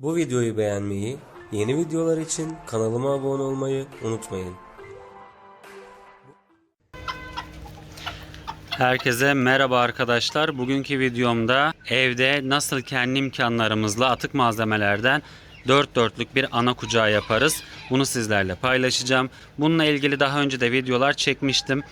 Bu videoyu beğenmeyi, yeni videolar için kanalıma abone olmayı unutmayın. Herkese merhaba arkadaşlar. Bugünkü videomda evde nasıl kendi imkanlarımızla atık malzemelerden dört dörtlük bir ana kucağı yaparız. Bunu sizlerle paylaşacağım. Bununla ilgili daha önce de videolar çekmiştim.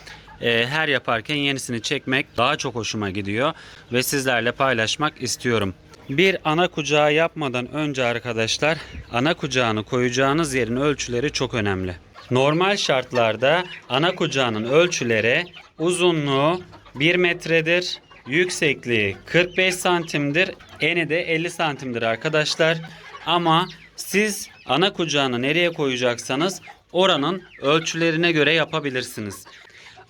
Ee, her yaparken yenisini çekmek daha çok hoşuma gidiyor ve sizlerle paylaşmak istiyorum. Bir ana kucağı yapmadan önce arkadaşlar ana kucağını koyacağınız yerin ölçüleri çok önemli. Normal şartlarda ana kucağının ölçüleri uzunluğu 1 metredir, yüksekliği 45 santimdir, eni de 50 santimdir arkadaşlar. Ama siz ana kucağını nereye koyacaksanız oranın ölçülerine göre yapabilirsiniz.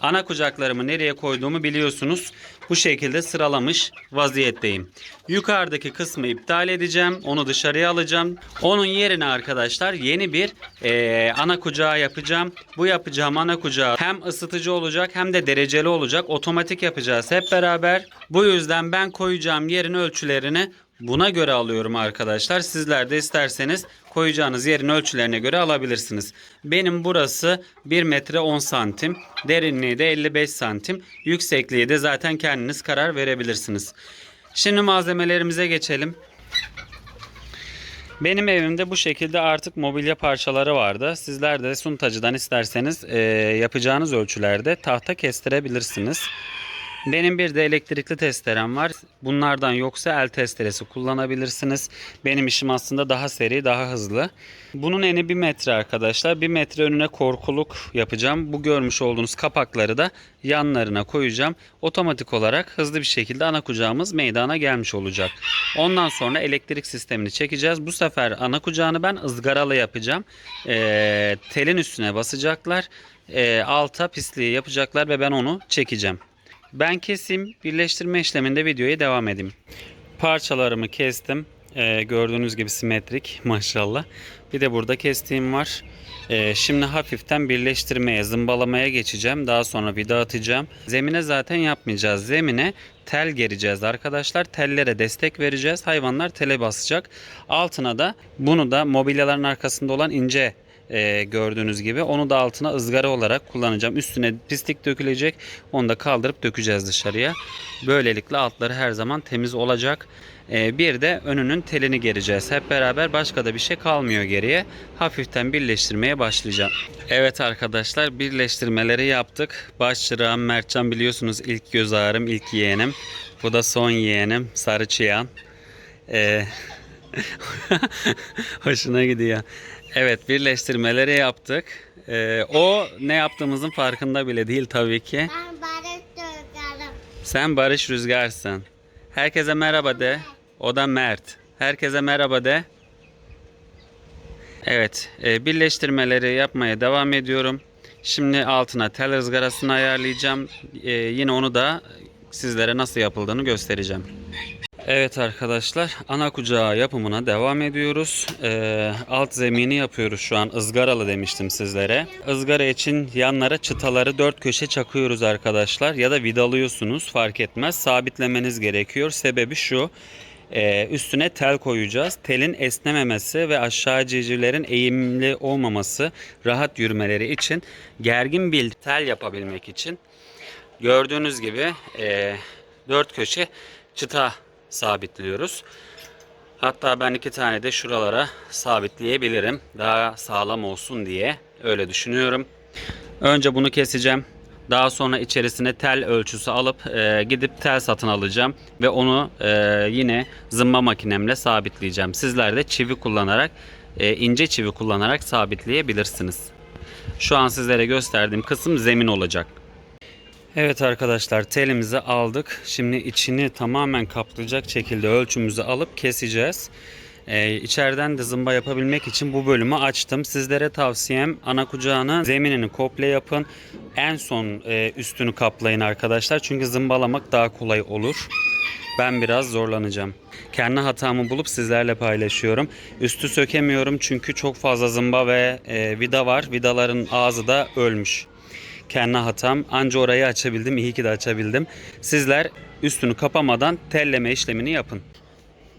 Ana kucaklarımı nereye koyduğumu biliyorsunuz. Bu şekilde sıralamış vaziyetteyim. Yukarıdaki kısmı iptal edeceğim. Onu dışarıya alacağım. Onun yerine arkadaşlar yeni bir eee, ana kucağı yapacağım. Bu yapacağım ana kucağı hem ısıtıcı olacak hem de dereceli olacak. Otomatik yapacağız hep beraber. Bu yüzden ben koyacağım yerin ölçülerini Buna göre alıyorum arkadaşlar. Sizler de isterseniz koyacağınız yerin ölçülerine göre alabilirsiniz. Benim burası 1 metre 10 santim. Derinliği de 55 santim. Yüksekliği de zaten kendiniz karar verebilirsiniz. Şimdi malzemelerimize geçelim. Benim evimde bu şekilde artık mobilya parçaları vardı. Sizler de suntacıdan isterseniz eee, yapacağınız ölçülerde tahta kestirebilirsiniz. Benim bir de elektrikli testerem var. Bunlardan yoksa el testeresi kullanabilirsiniz. Benim işim aslında daha seri, daha hızlı. Bunun eni 1 metre arkadaşlar. 1 metre önüne korkuluk yapacağım. Bu görmüş olduğunuz kapakları da yanlarına koyacağım. Otomatik olarak hızlı bir şekilde ana kucağımız meydana gelmiş olacak. Ondan sonra elektrik sistemini çekeceğiz. Bu sefer ana kucağını ben ızgaralı yapacağım. Ee, telin üstüne basacaklar. Ee, alta pisliği yapacaklar ve ben onu çekeceğim. Ben keseyim, birleştirme işleminde videoya devam edeyim. Parçalarımı kestim. Ee, gördüğünüz gibi simetrik maşallah. Bir de burada kestiğim var. Ee, şimdi hafiften birleştirmeye, zımbalamaya geçeceğim. Daha sonra vida atacağım. Zemine zaten yapmayacağız. Zemine tel gereceğiz arkadaşlar. Tellere destek vereceğiz. Hayvanlar tele basacak. Altına da bunu da mobilyaların arkasında olan ince e, gördüğünüz gibi. Onu da altına ızgara olarak kullanacağım. Üstüne pislik dökülecek. Onu da kaldırıp dökeceğiz dışarıya. Böylelikle altları her zaman temiz olacak. E, bir de önünün telini gereceğiz. Hep beraber başka da bir şey kalmıyor geriye. Hafiften birleştirmeye başlayacağım. Evet arkadaşlar birleştirmeleri yaptık. Başçırağım Mertcan biliyorsunuz ilk göz ağrım, ilk yeğenim. Bu da son yeğenim Sarı Çıyan. E, Hoşuna gidiyor. Evet birleştirmeleri yaptık. Ee, o ne yaptığımızın farkında bile değil tabii ki. Ben barış dökerim. Sen Barış Rüzgar'sın. Herkese merhaba de. O da Mert. Herkese merhaba de. Evet e, birleştirmeleri yapmaya devam ediyorum. Şimdi altına tel ızgarasını ayarlayacağım. E, yine onu da sizlere nasıl yapıldığını göstereceğim. Evet arkadaşlar ana kucağı yapımına devam ediyoruz. Ee, alt zemini yapıyoruz şu an ızgaralı demiştim sizlere. Izgara için yanlara çıtaları dört köşe çakıyoruz arkadaşlar ya da vidalıyorsunuz fark etmez sabitlemeniz gerekiyor. Sebebi şu ee, üstüne tel koyacağız. Telin esnememesi ve aşağı civcivlerin eğimli olmaması rahat yürümeleri için gergin bir tel yapabilmek için gördüğünüz gibi ee, dört köşe çıta sabitliyoruz. Hatta ben iki tane de şuralara sabitleyebilirim. Daha sağlam olsun diye öyle düşünüyorum. Önce bunu keseceğim. Daha sonra içerisine tel ölçüsü alıp e, gidip tel satın alacağım ve onu e, yine zımba makinemle sabitleyeceğim. Sizler de çivi kullanarak e, ince çivi kullanarak sabitleyebilirsiniz. Şu an sizlere gösterdiğim kısım zemin olacak. Evet arkadaşlar telimizi aldık. Şimdi içini tamamen kaplayacak şekilde ölçümüzü alıp keseceğiz. Ee, içeriden de zımba yapabilmek için bu bölümü açtım. Sizlere tavsiyem ana kucağını zeminini komple yapın. En son e, üstünü kaplayın arkadaşlar. Çünkü zımbalamak daha kolay olur. Ben biraz zorlanacağım. Kendi hatamı bulup sizlerle paylaşıyorum. Üstü sökemiyorum çünkü çok fazla zımba ve e, vida var. Vidaların ağzı da ölmüş kendi hatam. Anca orayı açabildim. İyi ki de açabildim. Sizler üstünü kapamadan telleme işlemini yapın.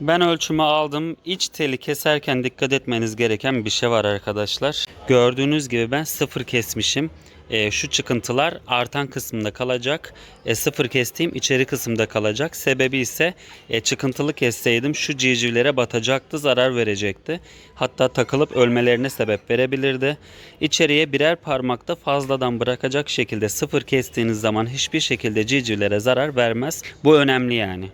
Ben ölçümü aldım. İç teli keserken dikkat etmeniz gereken bir şey var arkadaşlar. Gördüğünüz gibi ben sıfır kesmişim. E, şu çıkıntılar artan kısımda kalacak. E, sıfır kestiğim içeri kısımda kalacak. Sebebi ise e, çıkıntılı kesseydim şu civcivlere batacaktı, zarar verecekti. Hatta takılıp ölmelerine sebep verebilirdi. İçeriye birer parmakta fazladan bırakacak şekilde sıfır kestiğiniz zaman hiçbir şekilde civcivlere zarar vermez. Bu önemli yani.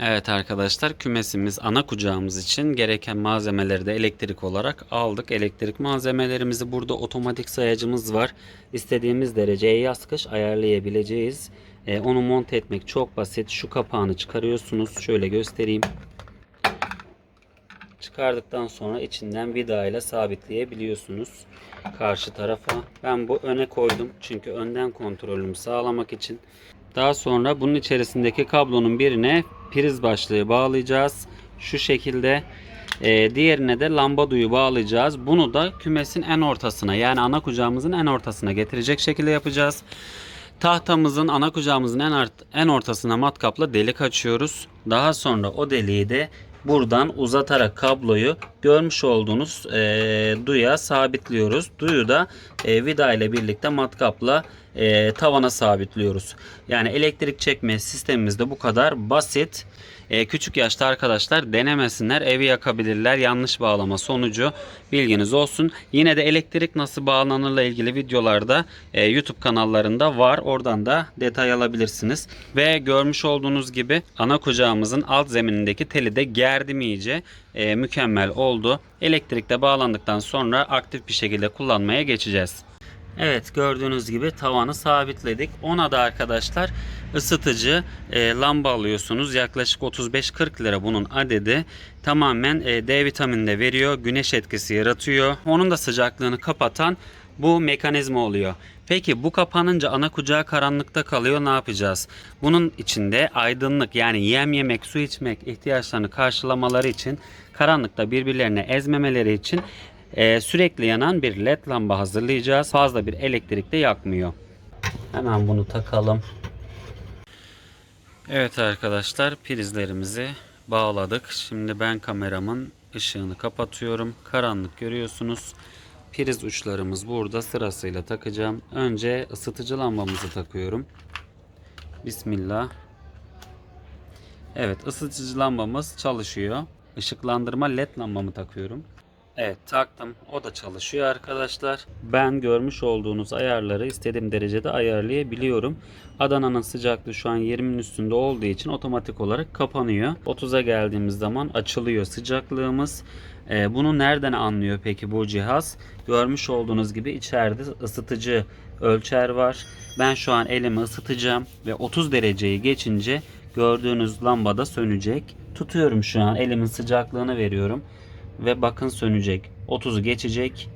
Evet arkadaşlar kümesimiz ana kucağımız için gereken malzemeleri de elektrik olarak aldık. Elektrik malzemelerimizi burada otomatik sayacımız var. İstediğimiz dereceye yaz kış ayarlayabileceğiz. Ee, onu monte etmek çok basit. Şu kapağını çıkarıyorsunuz. Şöyle göstereyim. Çıkardıktan sonra içinden vida ile sabitleyebiliyorsunuz karşı tarafa. Ben bu öne koydum çünkü önden kontrolümü sağlamak için. Daha sonra bunun içerisindeki kablonun birine priz başlığı bağlayacağız. Şu şekilde. Ee, diğerine de lamba duyu bağlayacağız. Bunu da kümesin en ortasına yani ana kucağımızın en ortasına getirecek şekilde yapacağız. Tahtamızın ana kucağımızın en, art- en ortasına matkapla delik açıyoruz. Daha sonra o deliği de buradan uzatarak kabloyu görmüş olduğunuz eee duya sabitliyoruz. Duyu da eee, vida ile birlikte matkapla eee, tavana sabitliyoruz. Yani elektrik çekme sistemimiz de bu kadar basit. Eee, küçük yaşta arkadaşlar denemesinler evi yakabilirler yanlış bağlama sonucu bilginiz olsun. Yine de elektrik nasıl bağlanırla ilgili videolarda eee, YouTube kanallarında var. Oradan da detay alabilirsiniz. Ve görmüş olduğunuz gibi ana kucağımızın alt zeminindeki teli de gerdim iyice. Eee, mükemmel oldu. Elektrikle bağlandıktan sonra aktif bir şekilde kullanmaya geçeceğiz. Evet gördüğünüz gibi tavanı sabitledik. Ona da arkadaşlar ısıtıcı e, lamba alıyorsunuz. Yaklaşık 35-40 lira bunun adedi. Tamamen e, D vitamini de veriyor. Güneş etkisi yaratıyor. Onun da sıcaklığını kapatan bu mekanizma oluyor. Peki bu kapanınca ana kucağı karanlıkta kalıyor ne yapacağız? Bunun içinde aydınlık yani yem yemek, su içmek ihtiyaçlarını karşılamaları için karanlıkta birbirlerine ezmemeleri için ee, sürekli yanan bir led lamba hazırlayacağız. Fazla bir elektrik de yakmıyor. Hemen bunu takalım. Evet arkadaşlar prizlerimizi bağladık. Şimdi ben kameramın ışığını kapatıyorum. Karanlık görüyorsunuz. Priz uçlarımız burada sırasıyla takacağım. Önce ısıtıcı lambamızı takıyorum. Bismillah. Evet ısıtıcı lambamız çalışıyor. Işıklandırma led lambamı takıyorum. Evet taktım. O da çalışıyor arkadaşlar. Ben görmüş olduğunuz ayarları istediğim derecede ayarlayabiliyorum. Adana'nın sıcaklığı şu an 20'nin üstünde olduğu için otomatik olarak kapanıyor. 30'a geldiğimiz zaman açılıyor sıcaklığımız. Ee, bunu nereden anlıyor peki bu cihaz? Görmüş olduğunuz gibi içeride ısıtıcı ölçer var. Ben şu an elimi ısıtacağım ve 30 dereceyi geçince gördüğünüz lambada sönecek. Tutuyorum şu an elimin sıcaklığını veriyorum ve bakın sönecek. 30'u geçecek.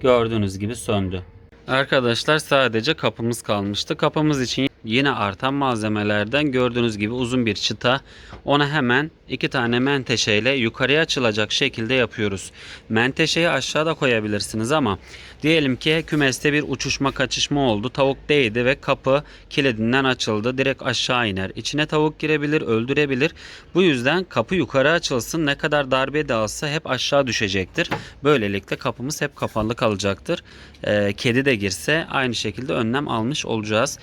Gördüğünüz gibi söndü. Arkadaşlar sadece kapımız kalmıştı. Kapımız için yine artan malzemelerden gördüğünüz gibi uzun bir çıta. Ona hemen iki tane menteşeyle yukarıya açılacak şekilde yapıyoruz. Menteşeyi aşağıda koyabilirsiniz ama diyelim ki kümeste bir uçuşma kaçışma oldu. Tavuk değdi ve kapı kilidi açıldı. Direkt aşağı iner. İçine tavuk girebilir, öldürebilir. Bu yüzden kapı yukarı açılsın. Ne kadar darbe de alsa hep aşağı düşecektir. Böylelikle kapımız hep kapalı kalacaktır. Ee, kedi de girse aynı şekilde önlem almış olacağız.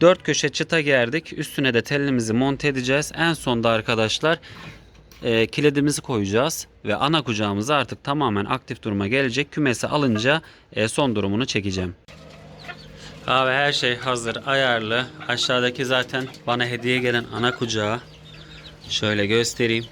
Dört köşe çıta gerdik. Üstüne de telimizi monte edeceğiz. En sonda arkadaşlar e, kilidimizi koyacağız ve ana kucağımız artık tamamen aktif duruma gelecek. Kümesi alınca e, son durumunu çekeceğim. Abi her şey hazır, ayarlı. Aşağıdaki zaten bana hediye gelen ana kucağı. Şöyle göstereyim.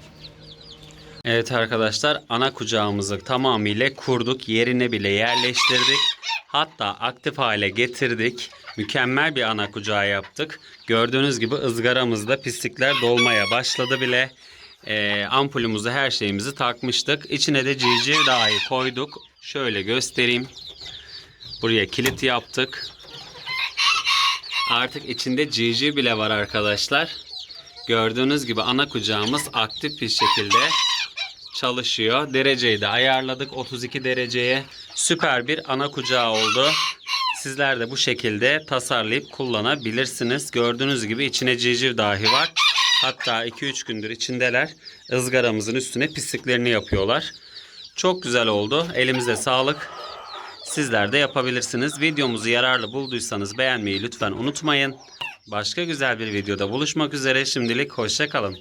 Evet arkadaşlar ana kucağımızı tamamıyla kurduk. Yerine bile yerleştirdik. Hatta aktif hale getirdik. Mükemmel bir ana kucağı yaptık. Gördüğünüz gibi ızgaramızda pislikler dolmaya başladı bile. Ee, ampulümüzü her şeyimizi takmıştık. İçine de civciv dahi koyduk. Şöyle göstereyim. Buraya kilit yaptık. Artık içinde civciv bile var arkadaşlar. Gördüğünüz gibi ana kucağımız aktif bir şekilde çalışıyor. Dereceyi de ayarladık 32 dereceye. Süper bir ana kucağı oldu. Sizler de bu şekilde tasarlayıp kullanabilirsiniz. Gördüğünüz gibi içine civciv dahi var. Hatta 2-3 gündür içindeler. Izgaramızın üstüne pisliklerini yapıyorlar. Çok güzel oldu. Elimize sağlık. Sizler de yapabilirsiniz. Videomuzu yararlı bulduysanız beğenmeyi lütfen unutmayın. Başka güzel bir videoda buluşmak üzere. Şimdilik hoşça kalın.